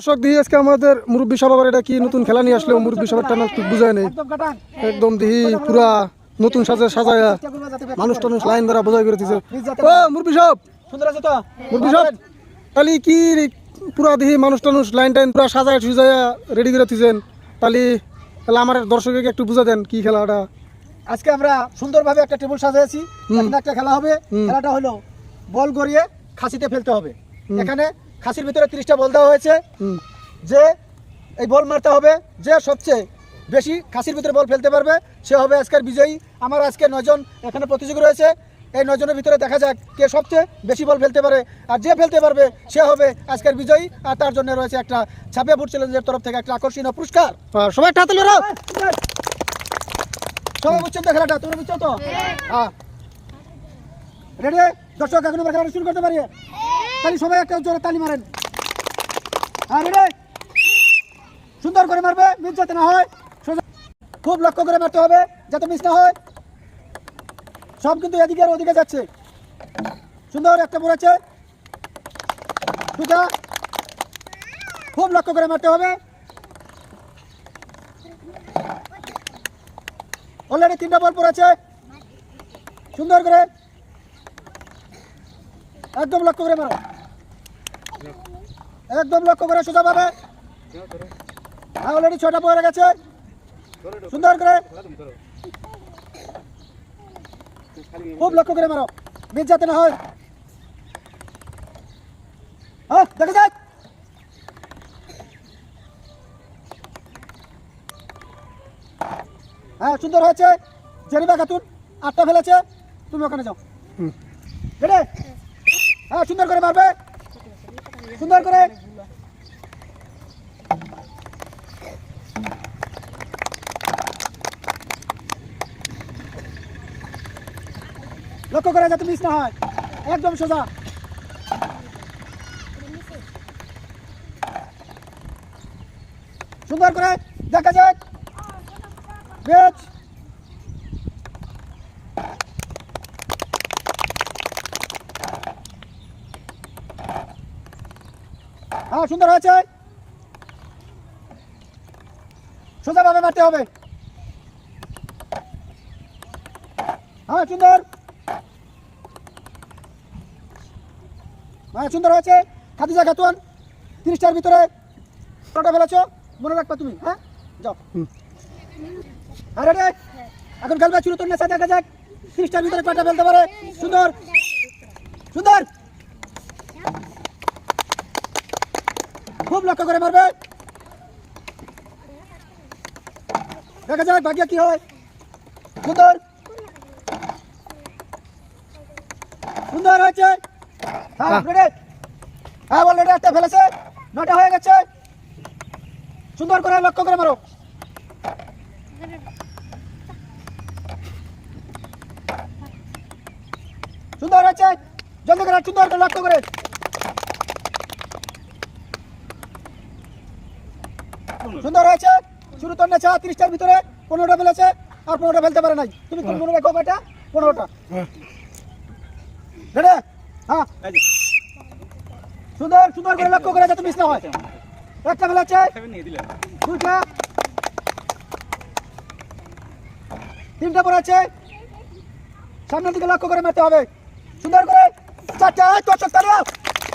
দর্শক দিহি আজকে আমাদের মুরব্বী সভার এটা কি নতুন খেলা নিয়ে আসলো? মুরব্বী সভারটা না একটু বুঝায় নেই। একদম দিহি পুরা নতুন সাজে সাজায়া মানুষ টানুষ লাইন ধরা বোঝাই করে দিছে। ও মুরব্বী সব সুন্দর আছে তো? মুরব্বী সব তাহলে কি পুরা দিহি মানুষ টানুষ লাইন টাইন পুরা সাজায় সুজায়া রেডি করে দিয়েছেন তাহলে তাহলে আমার দর্শককে একটু বুঝা দেন কি খেলাটা। আজকে আমরা সুন্দরভাবে একটা টেবিল সাজিয়েছি। একটা খেলা হবে। খেলাটা হলো বল গড়িয়ে খাসিতে ফেলতে হবে। এখানে খাসির ভিতরে তিরিশটা বল দেওয়া হয়েছে। যে এই বল মারতে হবে যে সবচেয়ে বেশি খাসির ভিতরে বল ফেলতে পারবে সে হবে আজকের বিজয়ী। আমার আজকে নজন এখানে প্রতিযোগী রয়েছে। এই নজনের ভিতরে দেখা যাক কে সবচেয়ে বেশি বল ফেলতে পারে। আর যে ফেলতে পারবে সে হবে আজকের বিজয়ী। আর তার জন্য রয়েছে একটা ছাপিয়া ফুট চ্যালেঞ্জের তরফ থেকে একটা আকর্ষণীয় পুরস্কার। সবাই হাতে সবাই বুঝছেন তো খেলাটা? তোমরা বুঝছ তো? হ্যাঁ। রেডি? দর্শক এখন আমরা খেলাটা শুরু করতে পারি? তাহলে সবাই একটা জোরে তালি মারেন। হ্যাঁ রেডি সুন্দর করে মারবে মিস যাতে না হয়। খুব লক্ষ্য করে মারতে হবে, যাতে মিস না হয়। সব কিন্তু এদিকে আর ওদিকে যাচ্ছে। সুন্দর একটা পড়েছে। দুটা খুব লক্ষ্য করে মারতে হবে। অলরেডি তিনটা বল পড়েছে। সুন্দর করে। একদম লক্ষ্য করে মারো। একদম লক্ষ্য করে সোজা পাবে। হ্যাঁ অলরেডি ছটা পড়ে গেছে। সুন্দর করে। খুব লক্ষ্য করে মারো। মিস যাতে না হয়। হ্যাঁ দেখা যাক হ্যাঁ সুন্দর হয়েছে। জেরিবা খাতুন আটটা ফেলেছে। তুমি ওখানে যাও। হ্যাঁ সুন্দর করে মারবে। সুন্দর করে। লক্ষ্য করে যাতে মিস না হয়। একদম সোজা। সুন্দর করে দেখা যাক। বেশ হ্যাঁ সুন্দর হয়েছে। সোজাভাবে মারতে হবে। হ্যাঁ সুন্দর। হ্যাঁ সুন্দর হয়েছে। খাদিজা খাতুন তিরিশটার ভিতরে কটা ফেলেছ। মনে রাখবা তুমি হ্যাঁ? যাও। আরে রে এখন খেলবে শুরু তোর নেশা দেখা যাক। তিরিশটার ভিতরে কটা ফেলতে পারে? সুন্দর। সুন্দর। খুব লক্ষ্য করে মারবে। দেখা যাক ভাগ্য কি হয়। সুন্দর। সুন্দর হয়েছে। হ্যাঁ? হ্যাঁ অলরেডি একটা ফেলেছে। নটা হয়ে গেছে। সুন্দর করে লক্ষ্য করে মারো। সুন্দর হয়েছে। জলদি করে সুন্দর করে লক্ষ্য করে। সুন্দর হয়েছে। শুরু তোর নেছে তিরিশটার ভিতরে পনেরোটা ফেলেছে আর পনেরোটা ফেলতে পারে নাই। তুমি তুমি মনে রাখো এটা? পনেরোটা। রেডি? হ্যাঁ। সুন্দর সুন্দর করে লক্ষ্য করে যাতে মিস না হয়। একটা ফেলেছে। দুইটা। তিনটা পড়েছে। সামনের দিকে লক্ষ্য করে মারতে হবে। সুন্দর করে। চারটা তো চোখটা দাও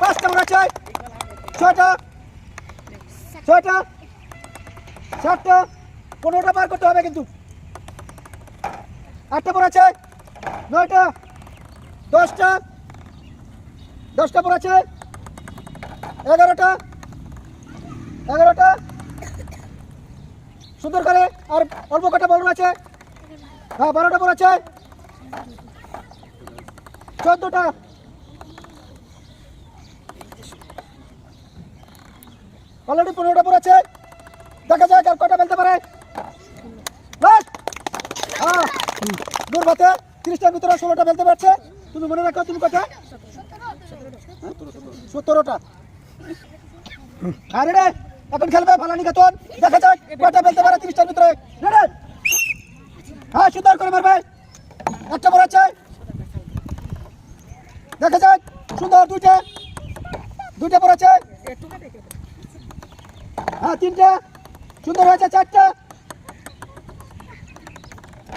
পাঁচটা পড়েছে। ছয়টা। ছয়টা। সাতটা পনেরোটা পার করতে হবে কিন্তু। আটটা পড়েছে, নয়টা, দশটা দশটা পড়েছে, এগারোটা এগারোটা। সুন্দর করে, আর অল্প কটা বল আছে হ্যাঁ বারোটা পড়েছে। চোদ্দটা। অলরেডি পনেরোটা পড়েছে। দেখা যাক আর কটা ফেলতে পারে। লাস্ট। হ্যাঁ দূর ভাতে তিরিশটার ভিতরে ষোলোটা ফেলতে পারছে। তুমি মনে রাখো, তুমি হ্যাঁ? সতেরোটা। হ্যাঁ রেডি এখন খেলবে ফালানি খাতুন দেখা যাক কটা ফেলতে পারে তিরিশটার ভিতরে। রেডি হ্যাঁ সুন্দর করে মারবে। একটা বড় আছে। দেখা যাক, সুন্দর দুইটা। দুইটা পড়েছে হ্যাঁ তিনটা। সুন্দর হয়েছে চারটা।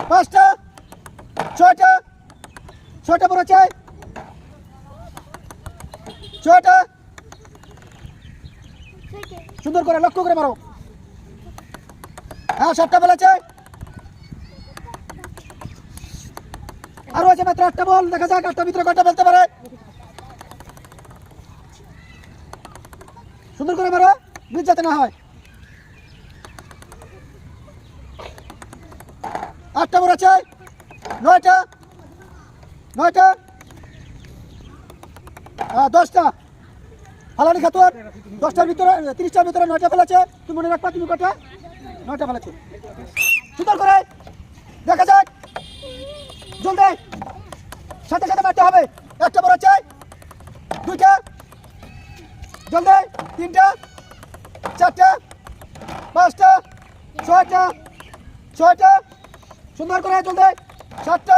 পাঁচটা, ছয়টা ছয়টা বড় চাই ছয়টা। সুন্দর করে লক্ষ্য করে মারো। হ্যাঁ সাতটা বলেছে আরও আছে মাত্র আটটা বল, দেখা যাক আটটা ভিতরে কয়টা বলতে পারে। সুন্দর করে মারো না হয়। আটটা বড় আছে নয়টা? নয়টা দশটা। হালানি খাতুন, দশটার ভিতরে, তিরিশটার ভিতরে নয়টা ফেলেছে। তুমি মনে রাখবা, তুমি কটা? নয়টা ফেলেছে। সুন্দর করে দেখা যাক। জলদি। সাথে সাথে মারতে হবে। একটা বড় চাই দুইটা, জলদি, তিনটা, চারটা, পাঁচটা, ছয়টা ছয়টা সুন্দর করে জলদি সাতটা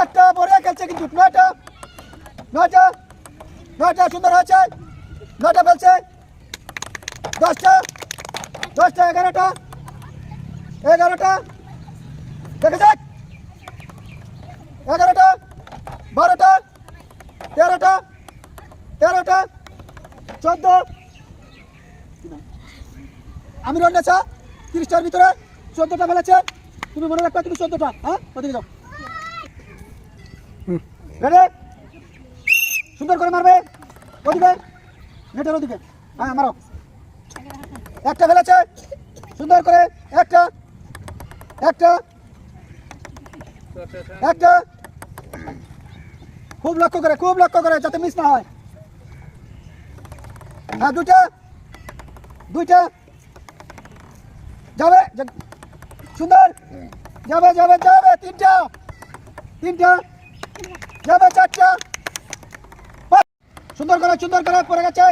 আটটা বড় খেলছে কিন্তু নয়টা। নয়টা নয়টা সুন্দর হয়েছে। নয়টা ফেলছে দশটা দশটা, এগারোটা এগারোটা। দেখে যাক এগারোটা, বারোটা, তেরোটা তেরোটা, চোদ্দ। আমি রন্ডেছা তিরিশটার ভিতরে চোদ্দটা ফেলেছে। তুমি মনে রাখবে তুমি চোদ্দটা হ্যাঁ? ওদিকে যাও। রেডি সুন্দর করে মারবে। ওদিকে। নেটের ওদিকে। হ্যাঁ মারো। একটা ফেলেছে। সুন্দর করে একটা একটা একটা। খুব লক্ষ্য করে খুব লক্ষ্য করে যাতে মিস না হয়। হ্যাঁ দুইটা। দুইটা। যাবে। সুন্দর। যাবে যাবে যাবে, তিনটা। তিনটা। যাবে, চারটা। সুন্দর করে সুন্দর করে পড়ে গেছে।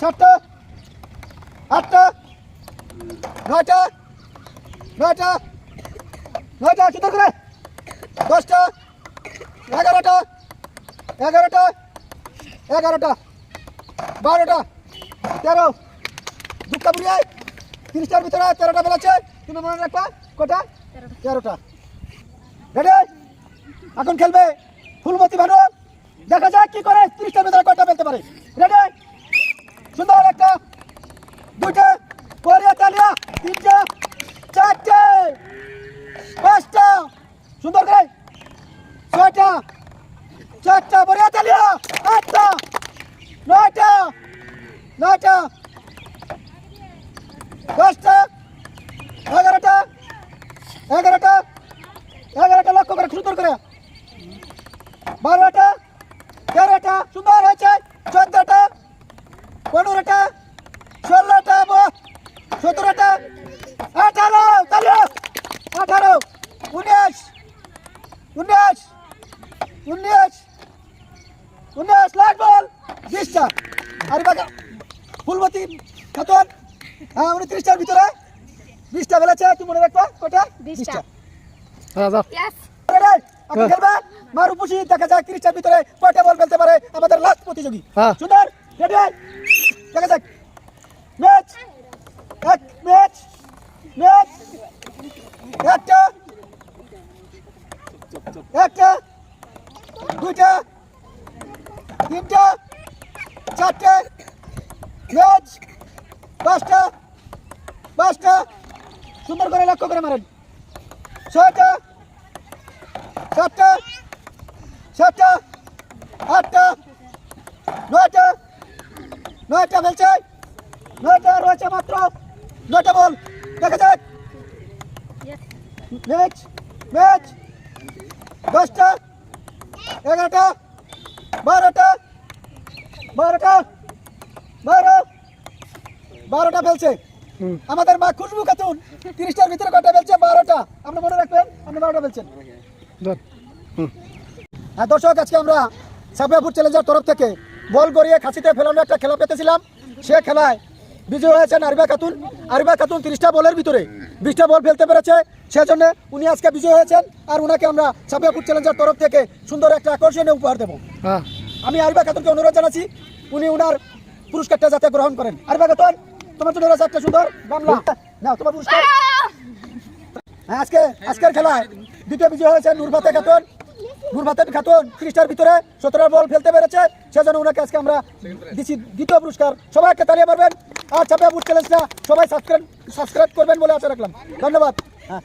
সাতটা। আটটা। নয়টা। নয়টা। নয়টা, সুন্দর করে। দশটা। এগারোটা। এগারোটা। এগারোটা। বারোটা। তেরো। দুটা বুড়িয়ে তিরিশটার ভিতরে তেরোটা বেলাচ্ছে তুমি মনে রাখবা? কটা? তেরোটা। রেডি এখন খেলবে। ফুলমতি ভানু। দেখা যাক কি করে তিরিশটার ভিতরে কটা ফেলতে পারে। রেডি সুন্দর একটা। দুইটা। কোরিয়া, তালিয়া। তিনটা। চারটে। পাঁচটা। সুন্দর করে। ছয়টা। চারটা। বড়িয়া তালিয়া। আটটা। নয়টা। নয়টা। দশটা। এগারোটা। এগারোটা। এগারোটা লক্ষ্য করে সুন্দর করে। বারোটা, তেরোটা, সুন্দর হয়েছে। চোদ্দটা, পনেরোটা, ষোলোটা সতেরোটা, আঠারো তালিয়া আঠারো, উনিশ উনিশ উনিশ উনিশ লাখ বল! বিশটা। আর বাকি ফুলমতি খাতুন হ্যাঁ উনত্রিশটার ভিতরে। বিশটা বেলেছে তুমি মনে রাখবা কটা বিশটা। হ্যাঁ খেলবে মারু পুষি দেখা যাক তিরিশটার ভিতরে কয়টা বল ফেলতে পারে আমাদের লাস্ট প্রতিযোগী। হ্যাঁ। সুন্দর রেডি দেখা যাক। ম্যাচ এক ম্যাচ ম্যাচ একটা। একটা। দুইটা। তিনটা। চারটে। ম্যাচ পাঁচটা। পাঁচটা। সুন্দর করে লক্ষ্য করে মারেন। ছয়টা, সাতটা সাতটা, আটটা, নয়টা নয়টা ফেলছে। নয়টা রয়েছে মাত্র। নয়টা বল। দেখা যাক. Match match. দশটা, এগারোটা, বারোটা বারোটা, বারো। বারোটা ফেলছে। আমাদের মা খুশবু খাতুন তিরিশটার ভিতরে কটা ফেলছে বারোটা। আপনি মনে রাখবেন? আপনি বারোটা হুম। হ্যাঁ দর্শক আজকে আমরা সাবিয়াপুর চ্যালেঞ্জার তরফ থেকে বল গড়িয়ে খাসিতে ফেলানো একটা খেলা পেতেছিলাম। সে খেলায় বিজয় হয়েছেন আরিবা খাতুন। আরিবা খাতুন তিরিশটা বলের ভিতরে বিশটা বল ফেলতে পেরেছে। সেজন্য উনি আজকে বিজয় হয়েছেন আর উনাকে আমরা সাবিয়াপুর চ্যালেঞ্জার তরফ থেকে সুন্দর একটা আকর্ষণীয় উপহার দেবো। হ্যাঁ। আমি আরিবা খাতুনকে অনুরোধ জানাচ্ছি উনি উনার পুরস্কারটা যাতে গ্রহণ করেন। আরিবা খাতুন তোমার তো ধরেছে একটা সুন্দর গামলা। নাও তোমার পুরস্কার। হ্যাঁ, আজকে আজকের খেলায় দ্বিতীয় বিজয় হয়েছে নুরফাতে খাতুন। নুরফাতে খাতুন ত্রিশটার ভিতরে সতেরো বল ফেলতে পেরেছে সেজন্য ওনাকে আজকে আমরা দিচ্ছি দ্বিতীয় পুরস্কার। সবাই একটা তালিয়ে পারবেন আর চাপে বুট চ্যালেঞ্জটা সবাই সাবস্ক্রাইব সাবস্ক্রাইব করবেন বলে আশা রাখলাম। ধন্যবাদ। হ্যাঁ।